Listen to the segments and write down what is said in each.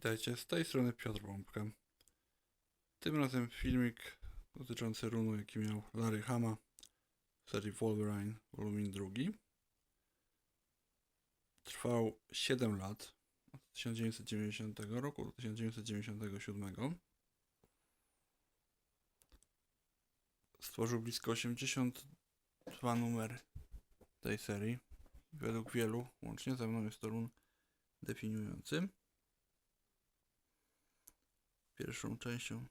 Witajcie, z tej strony Piotr Bombka. Tym razem filmik dotyczący runu, jaki miał Larry Hama w serii Wolverine Volumin 2. Trwał 7 lat, od 1990 roku do 1997. Stworzył blisko 82 numery tej serii. Według wielu, łącznie ze mną jest to run definiujący. Pierwszą częścią,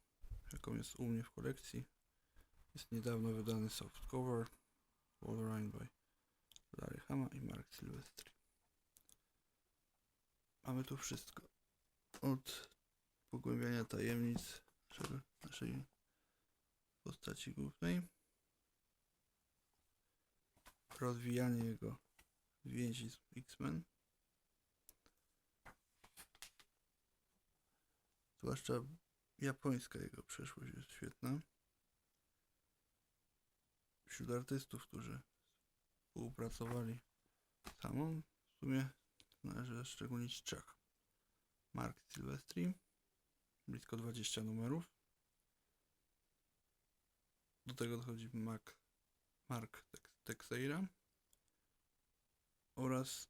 jaką jest u mnie w kolekcji, jest niedawno wydany softcover Wolverine by Larry Hama i Mark Silvestri. Mamy tu wszystko. Od pogłębiania tajemnic naszej postaci głównej, rozwijanie jego więzi z X-Men, Zwłaszcza japońska jego przeszłość jest świetna. Wśród artystów, którzy współpracowali z samą, w sumie należy zaszczególnić trzech. Mark Silvestri, blisko 20 numerów. Do tego dochodzi Mac, Mark Tex- Teixeira oraz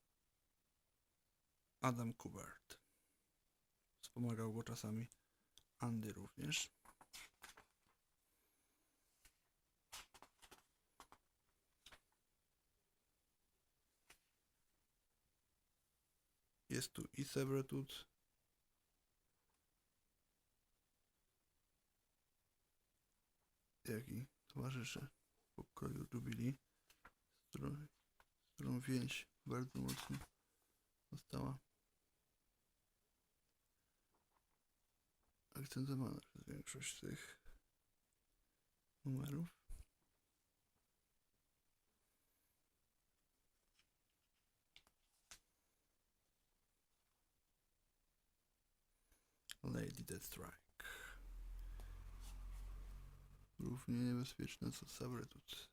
Adam Kubert. Wspomagał go czasami Andy również. Jest tu i Sebretut. Jak i towarzysze z którą, z którą więź bardzo mocno została akcentowana przez większość tych numerów. Lady Deathstrike. Równie niebezpieczne co Sabretut.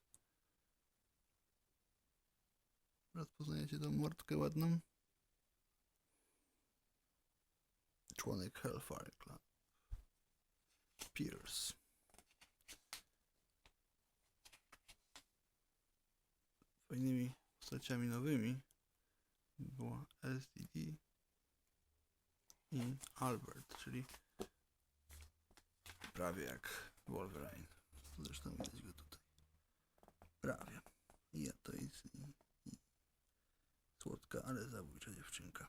Rozpoznajecie tą mordkę ładną? Członek Hellfire Club. Pierce. Fajnymi postaciami nowymi była LCD i Albert, czyli prawie jak Wolverine. Zresztą widać go tutaj. Prawie. I ja to jest i, i słodka, ale zabójcza dziewczynka.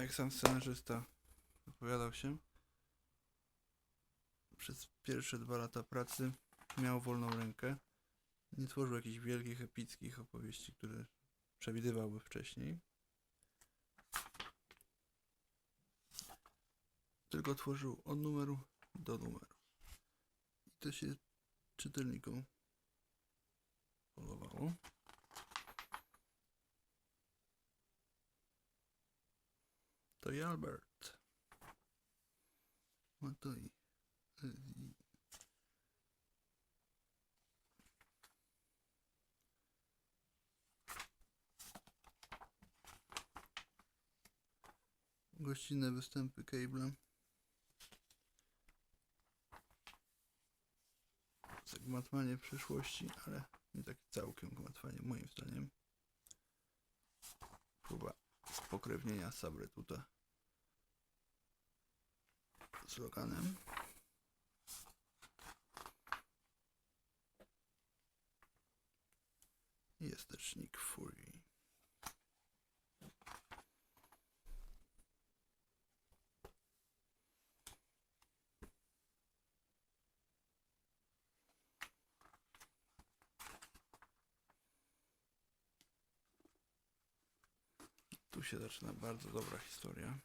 Jak sam scenarzysta wypowiadał się, przez pierwsze dwa lata pracy miał wolną rękę. Nie tworzył jakichś wielkich, epickich opowieści, które przewidywałby wcześniej. Tylko tworzył od numeru do numeru. I to się czytelnikom podobało. To i Albert. No to i. Gościnne występy Cable'a. Zagmatwanie przyszłości, ale nie tak całkiem gmatwanie moim zdaniem. Próba spokrewnienia Sabretuta z Loganem. Jest też Nick Fury. Się zaczyna bardzo dobra historia.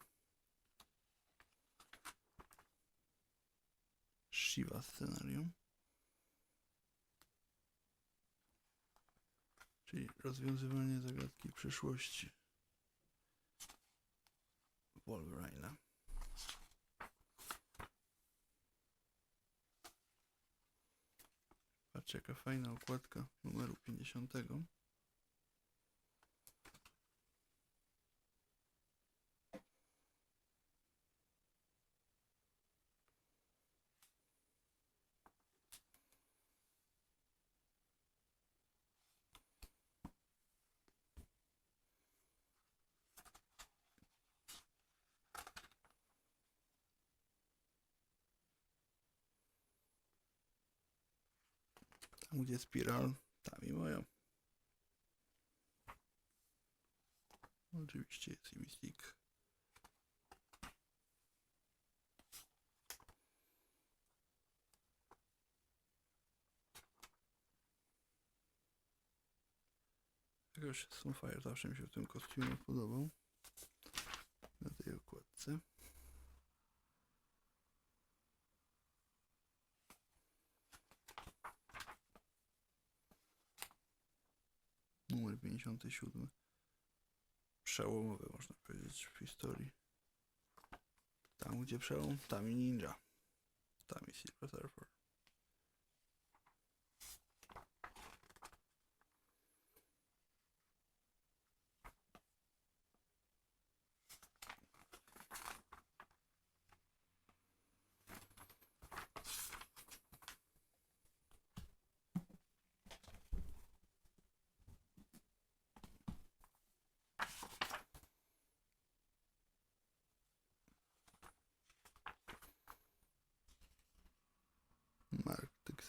Shiva scenarium. Czyli rozwiązywanie zagadki przyszłości Wolverine'a. Patrzcie jaka fajna okładka numeru 50. gdzie spiral, tam i moja. Oczywiście jest i Mystic. Jakoś Sunfire zawsze mi się w tym kostiumie podobał. Na tej okładce. Numer 57. Przełomowy można powiedzieć w historii. Tam gdzie przełom, tam i ninja. Tam i Silver Surfer.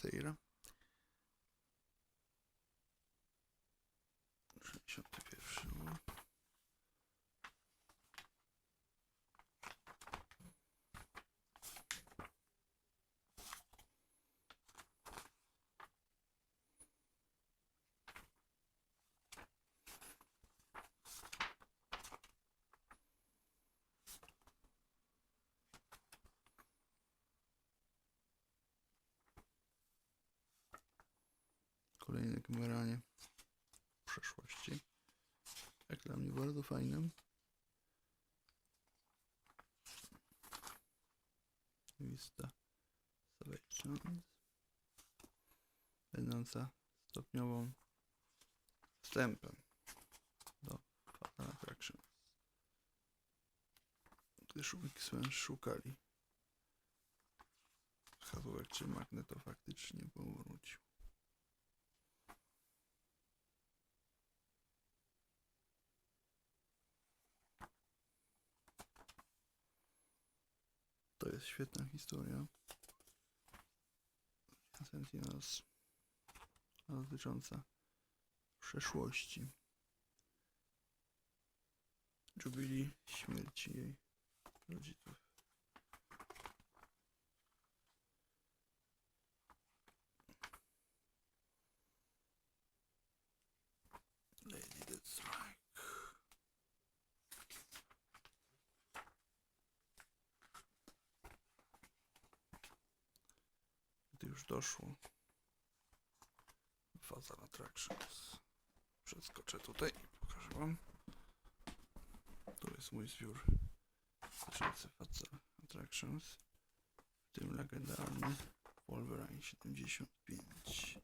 Mark Kolejne kameranie przeszłości. Jak dla mnie bardzo fajnym. Vista Selections. Będąca stopniową wstępem do Fatal Attraction. Gdyż Wixmen szukali hasłek, czy magneto faktycznie powrócił. To jest świetna historia. Sentinels dotycząca przeszłości. Jubilee śmierci jej rodziców. Lady Deathstrike. Gdy już doszło. Fatal Attractions. Przeskoczę tutaj i pokażę wam. Tu jest mój zbiór dotyczący Fatal Attractions. W tym legendarny Wolverine 75.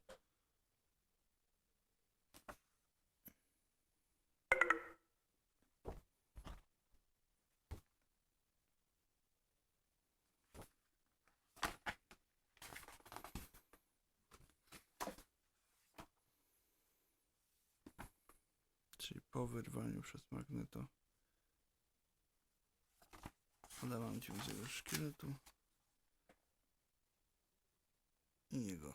Czyli po wyrwaniu przez magneto. Podałam ci z jego szkieletu. I jego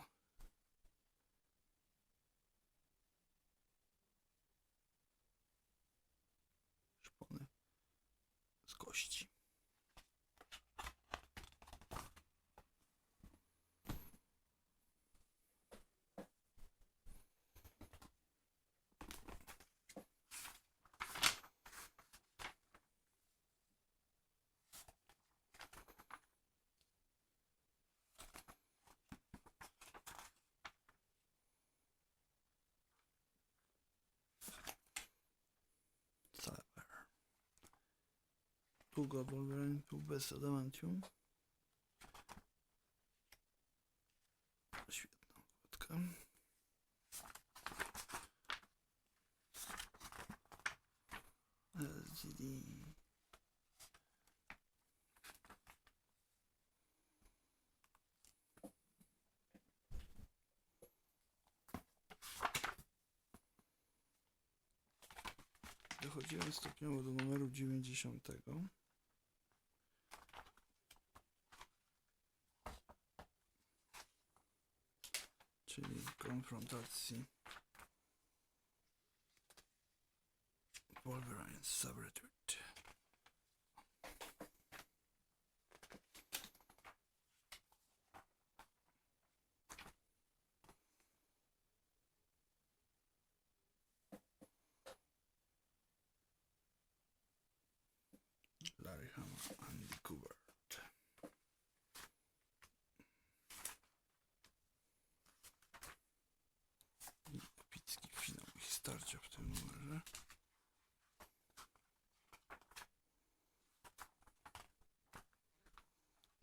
Pół Goblin, pół bez adamantium. Świetna wódka. LGD. Dochodziłem stopniowo do numeru dziewięćdziesiątego. 90. Czyli konfrontacji Wolverine Subretweet. Larry Hama, Andy Kubert. I epicki finał ich starcia w tym numerze.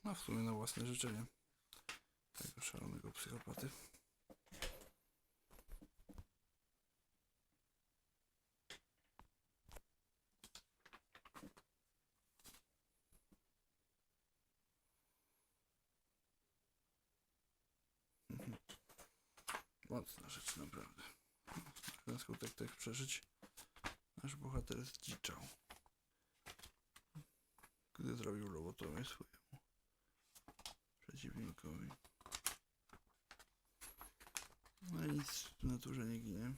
No w sumie na własne życzenie tego szalonego psychopaty. Mhm. Mocna rzecz naprawdę. Na skutek tych przeżyć nasz bohater zdziczał. Gdy zrobił lobotomię swojemu przeciwnikowi. No i nic w naturze nie ginie.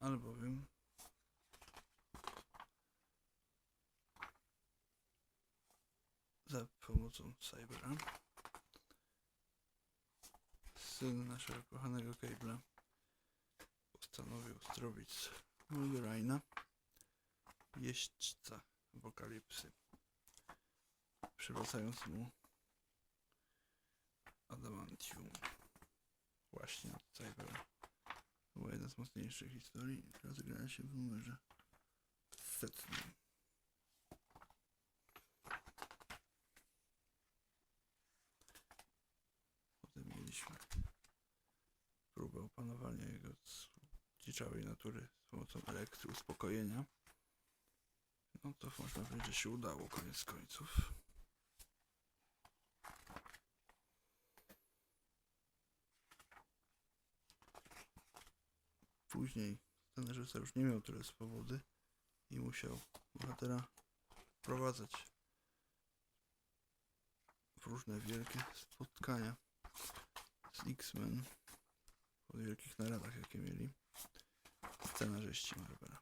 Albowiem za pomocą Cybera syn naszego kochanego Cable'a postanowił zrobić Wolverine'a jeźdźca apokalipsy przywracając mu Adamantium właśnie Cybera. To była jedna z mocniejszych historii. Rozegrała się w numerze setnym. Potem mieliśmy próbę opanowania jego dziczałej natury z pomocą elektry uspokojenia. No to można powiedzieć, że się udało koniec końców. Później scenarzysta już nie miał tyle swobody i musiał bohatera wprowadzać w różne wielkie spotkania z X-Men po wielkich naradach, jakie mieli scenarzyści Marvela.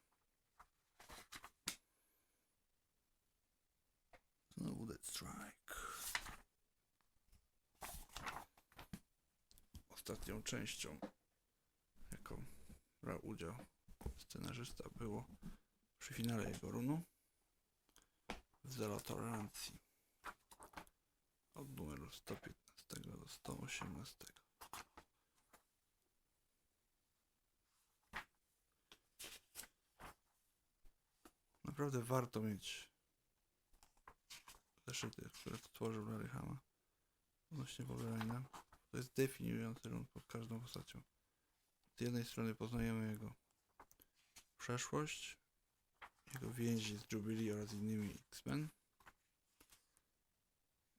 Znowu Dead Strike. Ostatnią częścią, brał udział scenarzysta, było przy finale jego runu w Zero Tolerancji od numeru 115 do 118. Naprawdę warto mieć zeszyty, które stworzył Larry Hama odnośnie Wolverine'a. To jest definiujący run pod każdą postacią. Z jednej strony poznajemy jego przeszłość, jego więzi z Jubilee oraz innymi X-Men.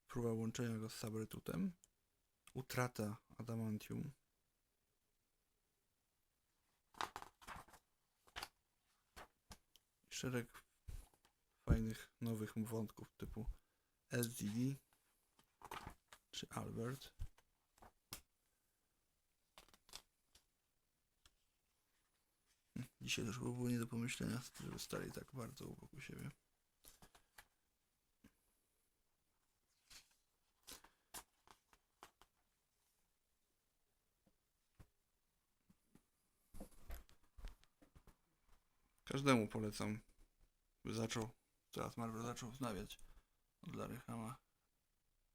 Próba łączenia go z Sabretutem. Utrata Adamantium. Szereg fajnych nowych wątków typu LTD czy Albert. Dzisiaj też było nie do pomyślenia, żeby stali tak bardzo wokół siebie. Każdemu polecam, by zaczął, teraz Marvel zaczął wznawiać od Larry Hama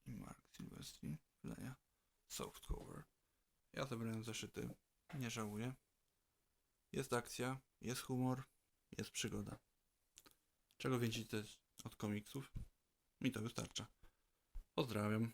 i Mark Silvestri wydania softcover. Ja zebrałem zeszyty, nie żałuję. Jest akcja, jest humor, jest przygoda. Czego więcej też od komiksów? Mi to wystarcza. Pozdrawiam.